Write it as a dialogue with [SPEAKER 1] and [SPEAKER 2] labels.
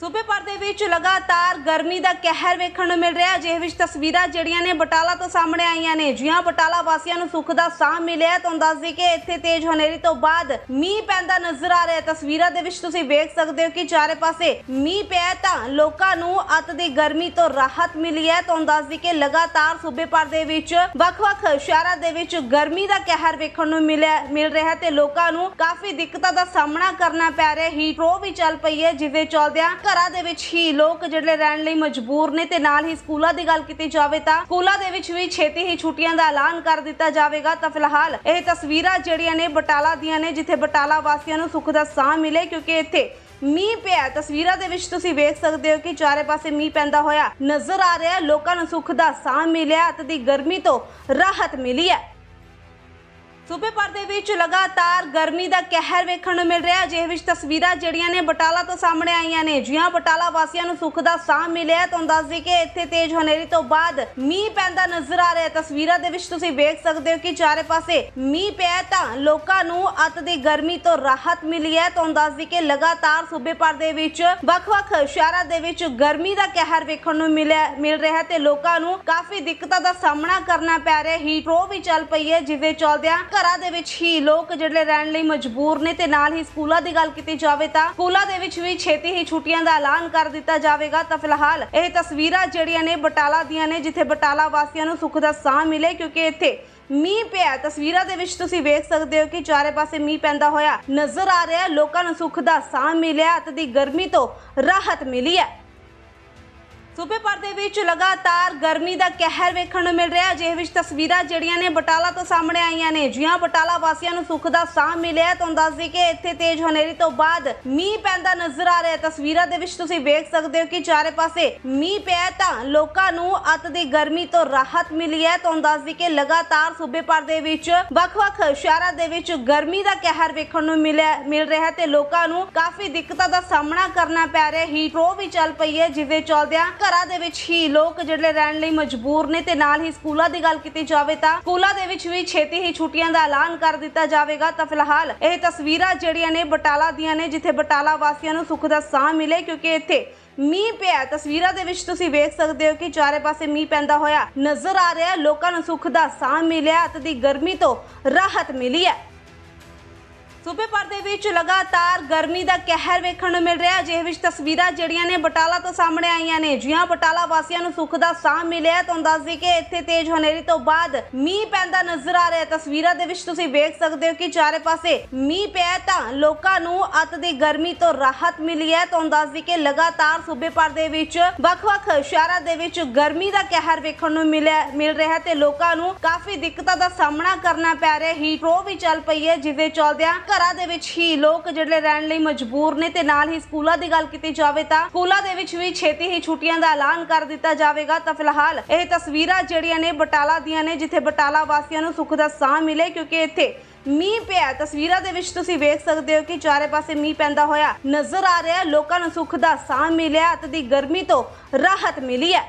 [SPEAKER 1] ਸੂਬੇ ਭਰ ਦੇ ਵਿੱਚ ਲਗਾਤਾਰ ਗਰਮੀ ਦਾ ਕਹਿਰ ਵੇਖਣ ਨੂੰ ਮਿਲ ਰਿਹਾ ਹੈ। ਜਿਸ ਵਿੱਚ ਤਸਵੀਰਾਂ ਜਿਹੜੀਆਂ ਨੇ ਬਟਾਲਾ ਤੋਂ ਸਾਹਮਣੇ ਆਈਆਂ ਨੇ। ਜੀਆਂ ਬਟਾਲਾ ਵਾਸੀਆਂ ਨੂੰ ਸੁੱਖ ਦਾ ਸਾਹ ਮਿਲਿਆ ਤੁਹਾਨੂੰ ਦੱਸ ਦਈਏ ਕਿ ਇੱਥੇ ਤੇਜ਼ ਹਨੇਰੀ ਤੋਂ ਬਾਅਦ ਮੀਂਹ ਪੈਂਦਾ ਨਜ਼ਰ ਆ ਰਿਹਾ ਤਸਵੀਰਾਂ ਦੇ ਵਿੱਚ ਤੁਸੀਂ ਵੇਖ ਸਕਦੇ ਹੋ ਕਿ ਚਾਰੇ ਪਾਸੇ ਮੀਂਹ ਪਿਆ ਤਾਂ ਲੋਕਾਂ ਨੂੰ ਅੱਤ ਦੀ ਗਰਮੀ ਤੋਂ ਰਾਹਤ ਮਿਲੀ ਹੈ। ਤੁਹਾਨੂੰ ਦੱਸ ਦਈਏ ਕਿ ਲਗਾਤਾਰ ਸੂਬੇ ਭਰ ਦੇ ਵਿੱਚ ਵੱਖ-ਵੱਖ ਸ਼ਹਿਰਾਂ ਦੇ ਵਿੱਚ ਗਰਮੀ ਦਾ ਕਹਿਰ ਵੇਖਣ ਨੂੰ ਮਿਲਿਆ, ਮਿਲ ਰਿਹਾ ਤੇ ਲੋਕਾਂ ਨੂੰ ਕਾਫੀ ਦਿੱਕਤਾਂ ਦਾ ਸਾਹਮਣਾ ਕਰਨਾ ਪੈ ਰਿਹਾ ਹੈ। ਹੀਟ ਪ੍ਰੋ ਵੀ ਚੱਲ ਪਈ ਹੈ ਜਿਹਦੇ ਚਲਦਿਆਂ ਘਰਾਂ ਦੇ ਵਿੱਚ ਹੀ ਲੋਕ ਜਿਹੜੇ ਰਹਿਣ ਲਈ ਮਜਬੂਰ ਨੇ ਤੇ ਨਾਲ ਹੀ ਸਕੂਲਾਂ ਦੀ ਗੱਲ ਕੀਤੀ ਜਾਵੇ ਤਾਂ ਸਕੂਲਾਂ ਦੇ ਵਿੱਚ ਵੀ ਛੇਤੀ ਹੀ ਛੁੱਟੀਆਂ ਦਾ ਐਲਾਨ ਕਰ ਦਿੱਤਾ ਜਾਵੇਗਾ। ਤਾਂ ਫਿਲਹਾਲ ਇਹ ਤਸਵੀਰਾਂ ਜਿਹੜੀਆਂ ਨੇ ਬਟਾਲਾ ਦੀਆਂ ਨੇ, ਜਿੱਥੇ ਬਟਾਲਾ ਵਾਸੀਆਂ ਨੂੰ ਸੁੱਖ ਦਾ ਸਾਹ ਮਿਲੇ, ਕਿਉਂਕਿ ਇੱਥੇ ਮੀਂਹ ਪਿਆ ਤਸਵੀਰਾਂ ਦੇ ਵਿੱਚ ਤੁਸੀਂ ਵੇਖ ਸਕਦੇ ਹੋ ਕਿ ਚਾਰੇ ਪਾਸੇ ਮੀਂਹ ਪੈਂਦਾ ਹੋਇਆ ਨਜ਼ਰ ਆ ਰਿਹਾ ਲੋਕਾਂ ਨੂੰ ਸੁੱਖ ਦਾ ਸਾਹ ਮਿਲਿਆ ਅਤੇ ਦੀ ਗਰਮੀ ਤੋਂ ਰਾਹਤ ਮਿਲੀ ਹੈ। ਵਿੱਚ ਲਗਾਤਾਰ ਗਰਮੀ ਦਾ ਕਹਿਰ ਵੇਖਣ ਨੂੰ ਮਿਲ ਰਿਹਾ। ਜਿਸ ਵਿੱਚ ਤਸਵੀਰਾਂ ਜਿਹੜੀਆਂ ਨੇ ਬਟਾਲਾ ਤੋਂ ਸਾਹਮਣੇ ਆਈਆਂ ਨੇ। ਜੀਆਂ ਬਟਾਲਾ ਵਾਸੀਆਂ ਨੂੰ ਸੁੱਖ ਦਾ ਸਾਹ ਮਿਲਿਆ ਤੁਹਾਨੂੰ ਦੱਸ ਦਈਏ ਕਿ ਇੱਥੇ ਤੇਜ਼ ਹਨੇਰੀ ਤੋਂ ਬਾਅਦ ਮੀਂਹ ਪੈਂਦਾ ਨਜ਼ਰ ਆ ਰਿਹਾ ਤਸਵੀਰਾਂ ਦੇ ਵਿੱਚ ਤੁਸੀਂ ਵੇਖ ਸਕਦੇ ਹੋ ਕਿ ਚਾਰੇ ਪਾਸੇ ਮੀਂਹ ਪਿਆ ਤਾਂ ਲੋਕਾਂ ਨੂੰ ਅੱਤ ਦੀ ਗਰਮੀ ਤੋਂ ਰਾਹਤ ਮਿਲੀ ਹੈ। ਤੁਹਾਨੂੰ ਦੱਸ ਦਈਏ ਕਿ ਲਗਾਤਾਰ ਸੂਬੇ ਭਰ ਦੇ ਵਿੱਚ ਵੱਖ-ਵੱਖ ਸ਼ਹਿਰਾਂ ਦੇ ਵਿੱਚ ਗਰਮੀ ਦਾ ਕਹਿਰ ਵੇਖਣ ਨੂੰ ਮਿਲਿਆ, ਮਿਲ ਰਿਹਾ ਤੇ ਲੋਕਾਂ ਨੂੰ ਕਾਫੀ ਦਿੱਕਤਾਂ ਦਾ ਸਾਹਮਣਾ ਕਰਨਾ ਪੈ ਰਿਹਾ ਹੈ। ਹੀਟ ਪ੍ਰੋ ਵੀ ਚੱਲ ਪਈ ਹੈ ਜਿਹਦੇ ਚਲਦਿਆਂ ਘਰਾਂ ਦੇ ਵਿੱਚ ਹੀ ਲੋਕ ਜਿਹੜੇ ਰਹਿਣ ਲਈ ਮਜਬੂਰ ਨੇ ਤੇ ਨਾਲ ਹੀ ਸਕੂਲਾਂ ਦੀ ਗੱਲ ਕੀਤੀ ਜਾਵੇ ਤਾਂ ਸਕੂਲਾਂ ਦੇ ਵਿੱਚ ਵੀ ਛੇਤੀ ਹੀ ਛੁੱਟੀਆਂ ਦਾ ਐਲਾਨ ਕਰ ਦਿੱਤਾ ਜਾਵੇਗਾ। ਤਾਂ ਫਿਲਹਾਲ ਇਹ ਤਸਵੀਰਾਂ ਜਿਹੜੀਆਂ ਨੇ ਬਟਾਲਾ ਦੀਆਂ ਨੇ, ਜਿੱਥੇ ਬਟਾਲਾ ਵਾਸੀਆਂ ਨੂੰ ਸੁੱਖ ਦਾ ਸਾਹ ਮਿਲੇ, ਕਿਉਂਕਿ ਇੱਥੇ ਮੀਂਹ ਪਿਆ ਤਸਵੀਰਾਂ ਦੇ ਵਿੱਚ ਤੁਸੀਂ ਵੇਖ ਸਕਦੇ ਹੋ ਕਿ ਚਾਰੇ ਪਾਸੇ ਮੀਂਹ ਪੈਂਦਾ ਹੋਇਆ ਨਜ਼ਰ ਆ ਰਿਹਾ ਲੋਕਾਂ ਨੂੰ ਸੁੱਖ ਦਾ ਸਾਹ ਮਿਲਿਆ ਅਤੇ ਦੀ ਗਰਮੀ ਤੋਂ ਰਾਹਤ ਮਿਲੀ ਹੈ। ਸੂਬੇ ਭਰ ਦੇ ਵਿੱਚ ਲਗਾਤਾਰ ਗਰਮੀ ਦਾ ਕਹਿਰ ਵੇਖਣ ਨੂੰ ਮਿਲ ਰਿਹਾ। ਹੈ ਵਿੱਚ ਤਸਵੀਰਾਂ ਜਿਹੜੀਆਂ ਨੇ ਬਟਾਲਾ ਤੋਂ ਸਾਹਮਣੇ ਆਈਆਂ ਨੇ। ਜੀਆਂ ਬਟਾਲਾ ਵਾਸੀਆਂ ਨੂੰ ਸੁੱਖ ਦਾ ਸਾਹ ਮਿਲਿਆ, ਤੁਹਾਨੂੰ ਦੱਸ ਦਈਏ ਕਿ ਇੱਥੇ ਤੇਜ਼ ਹਨੇਰੀ ਤੋਂ ਬਾਅਦ ਮੀਂਹ ਪੈਂਦਾ ਨਜ਼ਰ ਆ ਰਿਹਾ ਤਸਵੀਰਾਂ ਦੇ ਵਿੱਚ ਤੁਸੀਂ ਵੇਖ ਸਕਦੇ ਹੋ ਕਿ ਚਾਰੇ ਪਾਸੇ ਮੀਂਹ ਪਿਆ ਤਾਂ ਲੋਕਾਂ ਨੂੰ ਅੱਤ ਦੀ ਗਰਮੀ ਤੋਂ ਰਾਹਤ ਮਿਲੀ ਹੈ। ਤੁਹਾਨੂੰ ਦੱਸ ਦਈਏ ਕਿ ਲਗਾਤਾਰ ਸੂਬੇ ਭਰ ਦੇ ਵਿੱਚ ਵੱਖ-ਵੱਖ ਸ਼ਹਿਰਾਂ ਦੇ ਵਿੱਚ ਗਰਮੀ ਦਾ ਕਹਿਰ ਵੇਖਣ ਨੂੰ ਮਿਲਿਆ, ਮਿਲ ਰਿਹਾ ਤੇ ਲੋਕਾਂ ਨੂੰ ਕਾਫੀ ਦਿੱਕਤਾਂ ਦਾ ਸਾਹਮਣਾ ਕਰਨਾ ਪੈ ਰਿਹਾ ਹੈ। ਹੀਟ ਪ੍ਰੋ ਵੀ ਚੱਲ ਪਈ ਹੈ ਜਿਹਦੇ ਚਲਦਿਆਂ ਘਰਾਂ ਦੇ ਵਿੱਚ ਹੀ ਲੋਕ ਜਿਹੜੇ ਰਹਿਣ ਲਈ ਮਜਬੂਰ ਨੇ ਤੇ ਨਾਲ ਹੀ ਸਕੂਲਾਂ ਦੀ ਗੱਲ ਕੀਤੀ ਜਾਵੇ ਤਾਂ ਸਕੂਲਾਂ ਦੇ ਵਿੱਚ ਵੀ ਛੇਤੀ ਹੀ ਛੁੱਟੀਆਂ ਦਾ ਐਲਾਨ ਕਰ ਦਿੱਤਾ ਜਾਵੇਗਾ। ਤਾਂ ਫਿਲਹਾਲ ਇਹ ਤਸਵੀਰਾਂ ਜਿਹੜੀਆਂ ਨੇ ਬਟਾਲਾ ਦੀਆਂ ਨੇ, ਜਿੱਥੇ ਬਟਾਲਾ ਵਾਸੀਆਂ ਨੂੰ ਸੁੱਖ ਦਾ ਸਾਹ ਮਿਲੇ, ਕਿਉਂਕਿ ਇੱਥੇ ਮੀਂਹ ਪਿਆ। ਤਸਵੀਰਾਂ ਦੇ ਵਿੱਚ ਤੁਸੀਂ ਵੇਖ ਸਕਦੇ ਹੋ ਕਿ ਚਾਰੇ ਪਾਸੇ ਮੀਂਹ ਪੈਂਦਾ ਹੋਇਆ ਨਜ਼ਰ ਆ ਰਿਹਾ। ਲੋਕਾਂ ਨੂੰ ਸੁੱਖ ਦਾ ਸਾਹ ਮਿਲਿਆ ਅਤੇ ਦੀ ਗਰਮੀ ਤੋਂ ਰਾਹਤ ਮਿਲੀ ਹੈ। ਸੂਬੇ ਭਰ ਦੇ ਵਿੱਚ ਲਗਾਤਾਰ ਗਰਮੀ ਦਾ ਕਹਿਰ ਵੇਖਣ ਨੂੰ ਮਿਲ ਰਿਹਾ। ਹੈ ਵਿੱਚ ਤਸਵੀਰਾਂ ਜਿਹੜੀਆਂ ਨੇ ਬਟਾਲਾ ਤੋਂ ਸਾਹਮਣੇ ਆਈਆਂ ਨੇ। ਜੀਆਂ ਬਟਾਲਾ ਵਾਸੀਆਂ ਨੂੰ ਸੁੱਖ ਦਾ ਸਾਹ ਮਿਲਿਆ ਹੈ। ਤੁਹਾਨੂੰ ਕਿ ਇੱਥੇ ਤੇਜ਼ ਹਨੇਰੀ ਤੋਂ ਬਾਅਦ ਮੀਂਹ ਪੈਂਦਾ ਨਜ਼ਰ ਆ ਰਿਹਾ ਤਸਵੀਰਾਂ ਦੇ ਵਿੱਚ ਤੁਸੀਂ ਵੇਖ ਸਕਦੇ ਹੋ ਕਿ ਚਾਰੇ ਪਾਸੇ ਮੀਂਹ ਪਿਆ ਤਾਂ ਲੋਕਾਂ ਨੂੰ ਅੱਤ ਦੀ ਗਰਮੀ ਤੋਂ ਰਾਹਤ ਮਿਲੀ ਹੈ। ਤੁਹਾਨੂੰ ਦੱਸ ਕਿ ਲਗਾਤਾਰ ਸੂਬੇ ਭਰ ਦੇ ਵਿੱਚ ਵੱਖ-ਵੱਖ ਸ਼ਹਿਰਾਂ ਦੇ ਵਿੱਚ ਗਰਮੀ ਦਾ ਕਹਿਰ ਵੇਖਣ ਨੂੰ ਮਿਲਿਆ, ਮਿਲ ਰਿਹਾ ਤੇ ਲੋਕਾਂ ਨੂੰ ਕਾਫੀ ਦਿੱਕਤਾਂ ਦਾ ਸਾਹਮਣਾ ਕਰਨਾ ਪੈ ਰਿਹਾ ਹੈ। ਹੀਟ ਪ੍ਰੋ ਵੀ ਚੱਲ ਪਈ ਹੈ ਜਿਹਦੇ ਚਲਦਿਆਂ ਘਰਾਂ ਦੇ ਵਿੱਚ ਹੀ ਲੋਕ ਜਿਹੜੇ ਰਹਿਣ ਲਈ ਮਜਬੂਰ ਨੇ ਤੇ ਨਾਲ ਹੀ ਸਕੂਲਾਂ ਦੀ ਗੱਲ ਕੀਤੀ ਜਾਵੇ ਤਾਂ ਸਕੂਲਾਂ ਦੇ ਵਿੱਚ ਵੀ ਛੇਤੀ ਹੀ ਛੁੱਟੀਆਂ ਦਾ ਐਲਾਨ ਕਰ ਦਿੱਤਾ ਜਾਵੇਗਾ। ਤਾਂ ਫਿਲਹਾਲ ਇਹ ਤਸਵੀਰਾਂ ਜਿਹੜੀਆਂ ਨੇ ਬਟਾਲਾ ਦੀਆਂ ਨੇ, ਜਿੱਥੇ ਬਟਾਲਾ ਵਾਸੀਆਂ ਨੂੰ ਸੁੱਖ ਦਾ ਸਾਹ ਮਿਲੇ, ਕਿਉਂਕਿ ਇੱਥੇ ਮੀਂਹ ਪਿਆ ਤਸਵੀਰਾਂ ਦੇ ਵਿੱਚ ਤੁਸੀਂ ਵੇਖ ਸਕਦੇ ਹੋ ਕਿ ਚਾਰੇ ਪਾਸੇ ਮੀਂਹ ਪੈਂਦਾ ਹੋਇਆ ਨਜ਼ਰ ਆ ਰਿਹਾ ਲੋਕਾਂ ਨੂੰ ਸੁੱਖ ਦਾ ਸਾਹ ਮਿਲਿਆ ਅਤੇ ਦੀ ਗਰਮੀ ਤੋਂ ਰਾਹਤ ਮਿਲੀ ਹੈ।